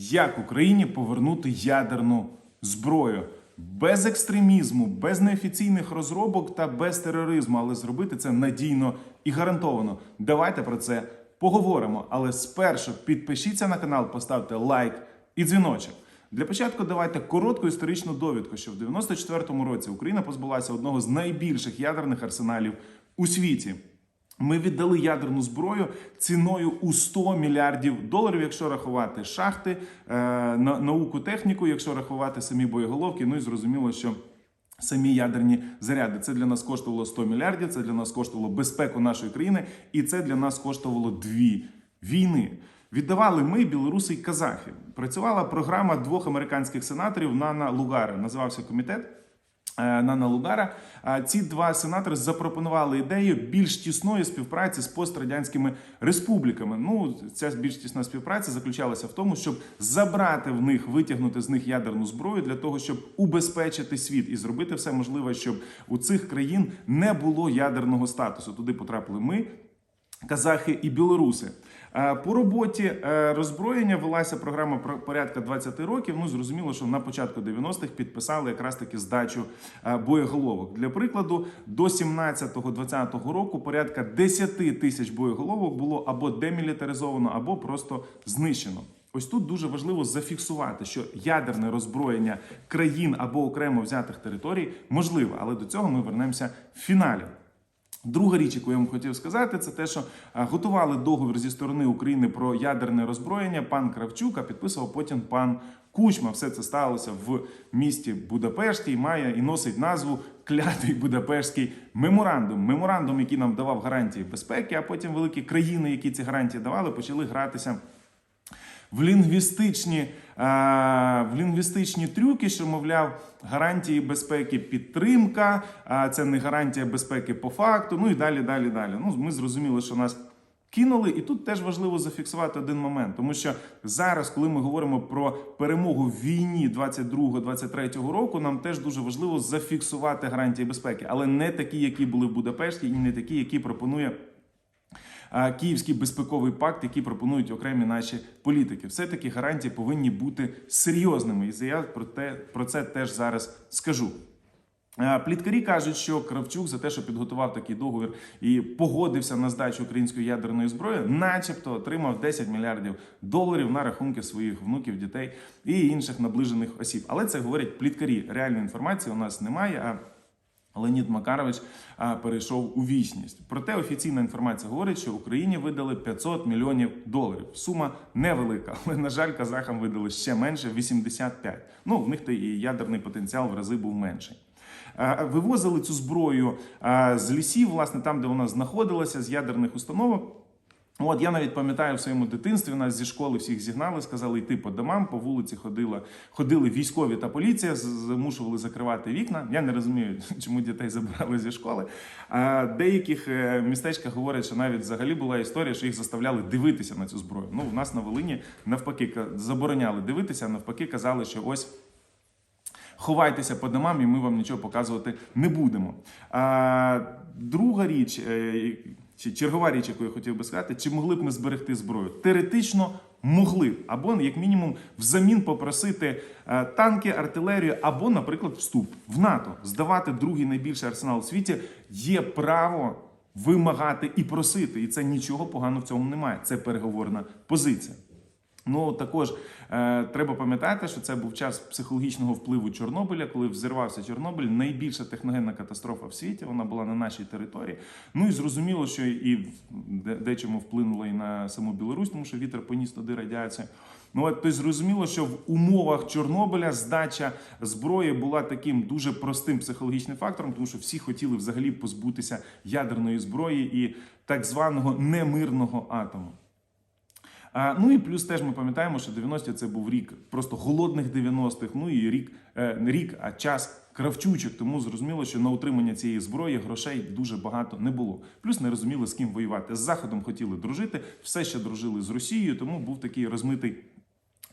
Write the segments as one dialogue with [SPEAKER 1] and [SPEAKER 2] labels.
[SPEAKER 1] Як Україні повернути ядерну зброю без екстремізму, без неофіційних розробок та без тероризму, але зробити це надійно і гарантовано. Давайте про це поговоримо. Але спершу підпишіться на канал, поставте лайк і дзвіночок. Для початку давайте коротку історичну довідку, що в 94-му році Україна позбулася одного з найбільших ядерних арсеналів у світі. Ми віддали ядерну зброю ціною у 100 мільярдів доларів, якщо рахувати шахти, е, на- науку, техніку, якщо рахувати самі боєголовки. Ну і зрозуміло, що самі ядерні заряди. Це для нас коштувало 100 мільярдів, це для нас коштувало безпеку нашої країни, і це для нас коштувало дві війни. Віддавали ми, білоруси і казахи. Працювала програма двох американських сенаторів Нана Лугари. Називався комітет. Е, Нана Лугара. Ці два сенатори запропонували ідею більш тісної співпраці з пострадянськими республіками. Ну, ця більш тісна співпраця заключалася в тому, щоб забрати в них, витягнути з них ядерну зброю для того, щоб убезпечити світ і зробити все можливе, щоб у цих країн не було ядерного статусу. Туди потрапили ми, казахи і білоруси. Е, По роботі е, роззброєння велася програма про порядка 20 років. Ну зрозуміло, що на початку 90-х підписали якраз таки здачу е, боєголовок. Для прикладу, до 17-20 року порядка 10 тисяч боєголовок було або демілітаризовано, або просто знищено. Ось тут дуже важливо зафіксувати, що ядерне роззброєння країн або окремо взятих територій можливе, але до цього ми вернемося в фіналі. Друга річ, яку я вам хотів сказати, це те, що готували договір зі сторони України про ядерне роззброєння. Пан Кравчук, а підписував потім пан Кучма. Все це сталося в місті Будапешті і має і носить назву Клятий Будапештський меморандум. Меморандум, який нам давав гарантії безпеки, а потім великі країни, які ці гарантії давали, почали гратися в лінгвістичні, е, в лінгвістичні трюки, що мовляв, гарантії безпеки підтримка, це не гарантія безпеки по факту. Ну і далі, далі, далі. Ну, ми зрозуміли, що нас. Кинули, і тут теж важливо зафіксувати один момент, тому що зараз, коли ми говоримо про перемогу в війні 22-23 року, нам теж дуже важливо зафіксувати гарантії безпеки, але не такі, які були в Будапешті, і не такі, які пропонує Київський безпековий пакт, який пропонують окремі наші політики. Все-таки гарантії повинні бути серйозними. І я про те про це теж зараз скажу. Пліткарі кажуть, що Кравчук за те, що підготував такий договір і погодився на здачу української ядерної зброї, начебто отримав 10 мільярдів доларів на рахунки своїх внуків, дітей і інших наближених осіб. Але це говорять пліткарі. Реальної інформації у нас немає. А Леонід Макарович перейшов у вічність. Проте офіційна інформація говорить, що Україні видали 500 мільйонів доларів. Сума невелика, але на жаль, казахам видали ще менше 85. Ну в них то і ядерний потенціал в рази був менший. Вивозили цю зброю з лісів, власне, там, де вона знаходилася, з ядерних установок. От я навіть пам'ятаю в своєму дитинстві нас зі школи всіх зігнали, сказали йти по домам, по вулиці ходила, ходили військові та поліція, змушували закривати вікна. Я не розумію, чому дітей забрали зі школи. А деяких е, містечках говорять, що навіть взагалі була історія, що їх заставляли дивитися на цю зброю. Ну, у нас на Волині навпаки забороняли дивитися, навпаки казали, що ось. Ховайтеся по домам, і ми вам нічого показувати не будемо. А, друга річ, е, чи чергова річ, яку я хотів би сказати, чи могли б ми зберегти зброю? Теоретично могли або як мінімум взамін попросити е, танки, артилерію, або, наприклад, вступ в НАТО, здавати другий найбільший арсенал у світі. Є право вимагати і просити, і це нічого поганого в цьому немає. Це переговорна позиція. Ну також е, треба пам'ятати, що це був час психологічного впливу Чорнобиля, коли взірвався Чорнобиль, найбільша техногенна катастрофа в світі. Вона була на нашій території. Ну і зрозуміло, що і дечому вплинуло і на саму Білорусь, тому що вітер поніс туди радіацію. Ну от тобто зрозуміло, що в умовах Чорнобиля здача зброї була таким дуже простим психологічним фактором, тому що всі хотіли взагалі позбутися ядерної зброї і так званого немирного атому. Ну і плюс теж ми пам'ятаємо, що 90-ті це був рік просто голодних 90-х, ну і рік, е, не рік, а час кравчучок. Тому зрозуміло, що на утримання цієї зброї грошей дуже багато не було. Плюс не розуміли, з ким воювати. З Заходом хотіли дружити, все ще дружили з Росією, тому був такий розмитий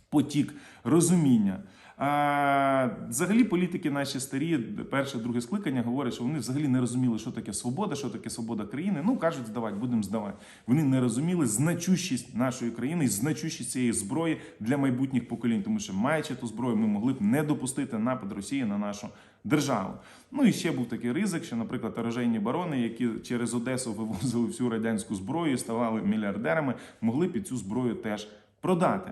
[SPEAKER 1] потік розуміння. Взагалі, політики наші старі, перше, друге скликання говорять, що вони взагалі не розуміли, що таке свобода, що таке свобода країни. Ну кажуть, здавати, будемо здавати. Вони не розуміли значущість нашої країни і значущість цієї зброї для майбутніх поколінь, тому що маючи ту зброю, ми могли б не допустити напад Росії на нашу державу. Ну і ще був такий ризик, що, наприклад, оружейні барони, які через Одесу вивозили всю радянську зброю, ставали мільярдерами, могли під цю зброю теж продати.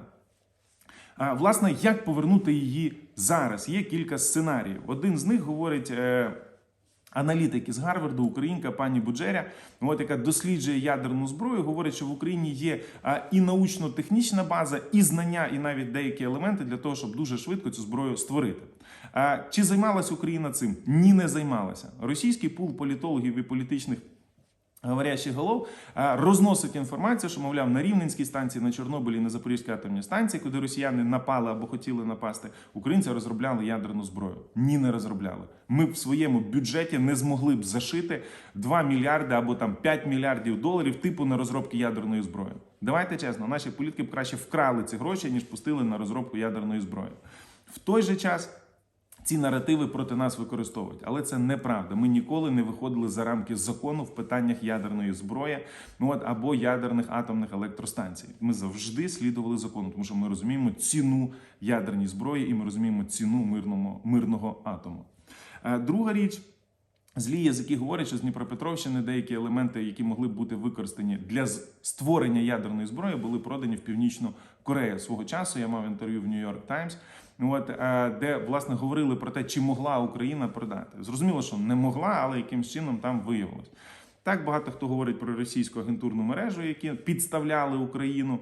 [SPEAKER 1] Власне, як повернути її зараз? Є кілька сценаріїв. Один з них говорить. е, Аналітик із Гарварду, українка пані Буджеря, от яка досліджує ядерну зброю, говорить, що в Україні є і научно-технічна база, і знання, і навіть деякі елементи для того, щоб дуже швидко цю зброю створити. Чи займалася Україна цим? Ні, не займалася. Російський пул політологів і політичних говорящих голов розносить інформацію, що мовляв на Рівненській станції, на Чорнобилі, на Запорізькій атомній станції, куди росіяни напали або хотіли напасти, українці розробляли ядерну зброю. Ні, не розробляли. Ми в своєму бюджеті не змогли б зашити 2 мільярди або там 5 мільярдів доларів типу на розробки ядерної зброї. Давайте чесно, наші політики б краще вкрали ці гроші, ніж пустили на розробку ядерної зброї. В той же час. Ці наративи проти нас використовують, але це неправда. Ми ніколи не виходили за рамки закону в питаннях ядерної зброї, ну от або ядерних атомних електростанцій. Ми завжди слідували закону, тому що ми розуміємо ціну ядерній зброї і ми розуміємо ціну мирного, мирного атому. Е, Друга річ. Злі язики говорять, що з Дніпропетровщини деякі елементи, які могли бути використані для створення ядерної зброї, були продані в Північну Корею. Свого часу я мав інтерв'ю в Нью-Йорк Таймс, от е, де власне говорили про те, чи могла Україна продати. Зрозуміло, що не могла, але якимсь чином там виявилось. Так багато хто говорить про російську агентурну мережу, які підставляли Україну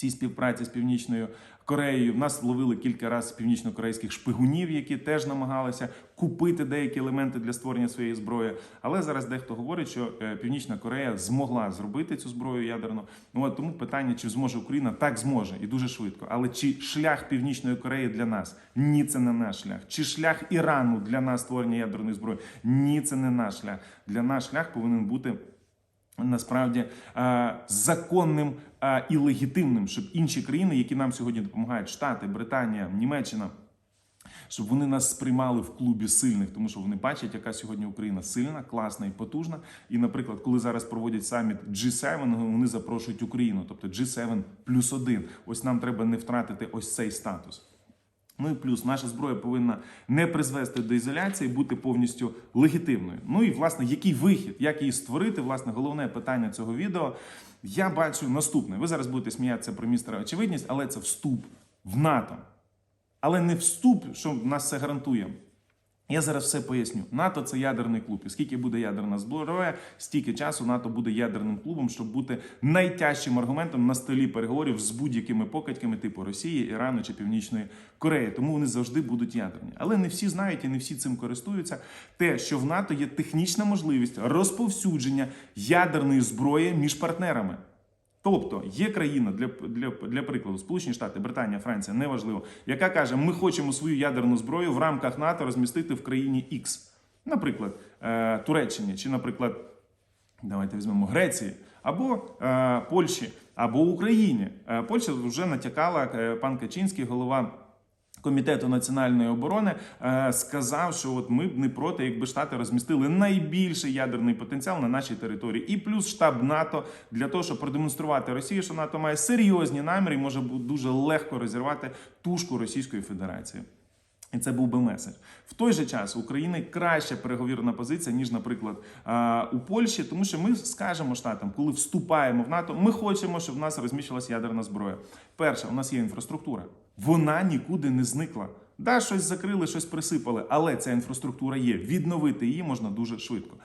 [SPEAKER 1] цій співпраці з Північною Кореєю. В нас ловили кілька разів північно-корейських шпигунів, які теж намагалися купити деякі елементи для створення своєї зброї. Але зараз дехто говорить, що е, Північна Корея змогла зробити цю зброю ядерну. Ну от тому питання, чи зможе Україна, так зможе і дуже швидко. Але чи шлях Північної Кореї для нас? Ні, це не наш шлях. Чи шлях Ірану для нас створення ядерної зброї? Ні, це не наш шлях. Для нас шлях повинен бути насправді е, законним е, і легітимним, щоб інші країни, які нам сьогодні допомагають, Штати, Британія, Німеччина. Щоб вони нас сприймали в клубі сильних, тому що вони бачать, яка сьогодні Україна сильна, класна і потужна. І, наприклад, коли зараз проводять саміт G7, вони запрошують Україну, тобто G7 плюс один. Ось нам треба не втратити ось цей статус. Ну і плюс наша зброя повинна не призвести до ізоляції, бути повністю легітимною. Ну і власне, який вихід, як її створити? Власне, головне питання цього відео. Я бачу наступне. Ви зараз будете сміятися про містера очевидність, але це вступ в НАТО. Але не вступ, що нас це гарантує. Я зараз все поясню. НАТО це ядерний клуб. І скільки буде ядерна зброя, стільки часу НАТО буде ядерним клубом, щоб бути найтяжчим аргументом на столі переговорів з будь-якими покидьками типу Росії, Ірану чи Північної Кореї. Тому вони завжди будуть ядерні. Але не всі знають і не всі цим користуються. Те, що в НАТО є технічна можливість розповсюдження ядерної зброї між партнерами. Тобто є країна для, для, для прикладу, Сполучені Штати, Британія, Франція, неважливо, яка каже, ми хочемо свою ядерну зброю в рамках НАТО розмістити в країні X. Наприклад, е, Туреччині, чи, наприклад, давайте візьмемо Греції, або е, Польщі, або Україні. Е, Польща вже натякала пан Качинський, голова. Комітету національної оборони е, сказав, що от ми б не проти, якби штати розмістили найбільший ядерний потенціал на нашій території, і плюс штаб НАТО для того, щоб продемонструвати Росії, що НАТО має серйозні наміри і може дуже легко розірвати тушку Російської Федерації. І це був би меседж. В той же час України краща переговірна позиція, ніж, наприклад, у Польщі, тому що ми скажемо штатам, коли вступаємо в НАТО, ми хочемо, щоб в нас розміщувалася ядерна зброя. Перше, у нас є інфраструктура. Вона нікуди не зникла. Да, щось закрили, щось присипали, але ця інфраструктура є. Відновити її можна дуже швидко.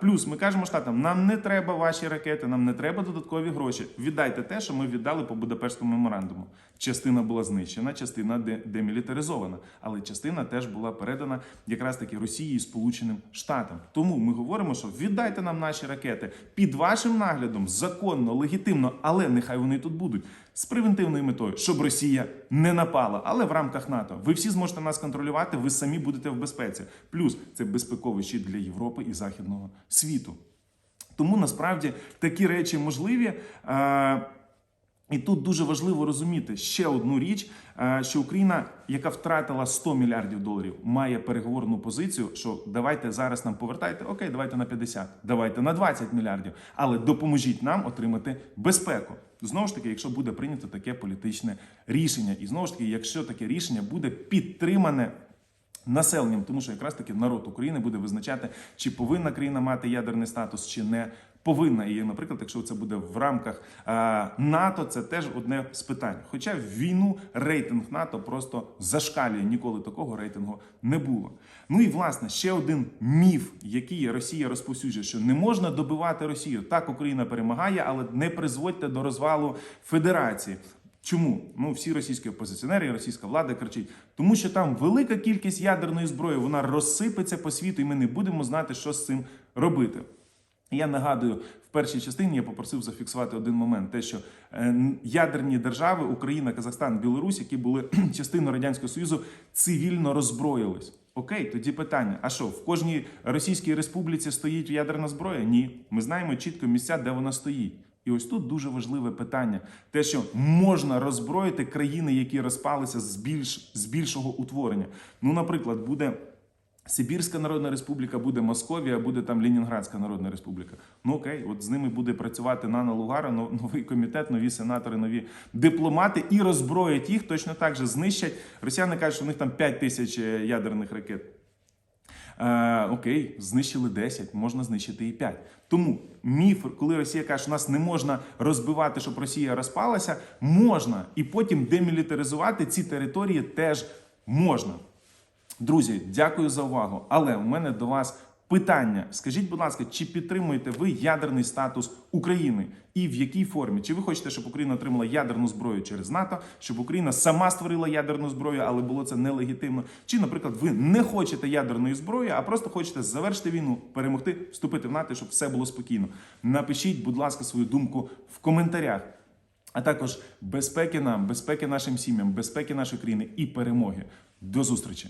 [SPEAKER 1] Плюс ми кажемо штатам: нам не треба ваші ракети, нам не треба додаткові гроші. Віддайте те, що ми віддали по Будапештському меморандуму. Частина була знищена, частина де- демілітаризована, але частина теж була передана якраз таки Росії і Сполученим Штатам. Тому ми говоримо, що віддайте нам наші ракети під вашим наглядом, законно, легітимно, але нехай вони тут будуть з превентивною метою, щоб Росія не напала, але в рамках НАТО. Ви всі зможете нас контролювати, ви самі будете в безпеці. Плюс це безпековий щит для Європи і західного світу. Тому насправді такі речі можливі. Е, І тут дуже важливо розуміти ще одну річ, е, що Україна, яка втратила 100 мільярдів доларів, має переговорну позицію, що давайте зараз нам повертайте, окей, давайте на 50, давайте на 20 мільярдів, але допоможіть нам отримати безпеку. Знову ж таки, якщо буде прийнято таке політичне рішення, і знову ж таки, якщо таке рішення буде підтримане населенням, тому що якраз таки народ України буде визначати, чи повинна країна мати ядерний статус, чи не повинна. І, наприклад, якщо це буде в рамках е, НАТО, це теж одне з питань. Хоча в війну рейтинг НАТО просто зашкалює, ніколи такого рейтингу не було. Ну і власне ще один міф, який Росія розповсюджує, що не можна добивати Росію. Так Україна перемагає, але не призводьте до розвалу Федерації. Чому? Ну всі російські опозиціонери, російська влада кричить, тому що там велика кількість ядерної зброї, вона розсипеться по світу, і ми не будемо знати, що з цим робити. Я нагадую, в першій частині я попросив зафіксувати один момент: те, що е, ядерні держави Україна, Казахстан, Білорусь, які були частиною радянського союзу, цивільно роззброїлись. Окей, тоді питання: а що в кожній російській республіці стоїть ядерна зброя? Ні, ми знаємо чітко місця, де вона стоїть. І ось тут дуже важливе питання: те, що можна роззброїти країни, які розпалися з більш з більшого утворення. Ну, наприклад, буде. Сибірська Народна Республіка буде Московія, буде там Ленінградська Народна Республіка. Ну окей, от з ними буде працювати Нана Лугара, новий комітет, нові сенатори, нові дипломати і роззброять їх точно так же знищать. Росіяни кажуть, що у них там 5 тисяч е, ядерних ракет. Е, окей, знищили 10, можна знищити і 5. Тому міф, коли Росія каже, що нас не можна розбивати, щоб Росія розпалася, можна. І потім демілітаризувати ці території теж можна. Друзі, дякую за увагу. Але у мене до вас питання. Скажіть, будь ласка, чи підтримуєте ви ядерний статус України і в якій формі? Чи ви хочете, щоб Україна отримала ядерну зброю через НАТО, щоб Україна сама створила ядерну зброю, але було це нелегітимно? Чи, наприклад, ви не хочете ядерної зброї, а просто хочете завершити війну, перемогти, вступити в НАТО, щоб все було спокійно? Напишіть, будь ласка, свою думку в коментарях. А також безпеки нам, безпеки нашим сім'ям, безпеки нашої країни і перемоги. До зустрічі!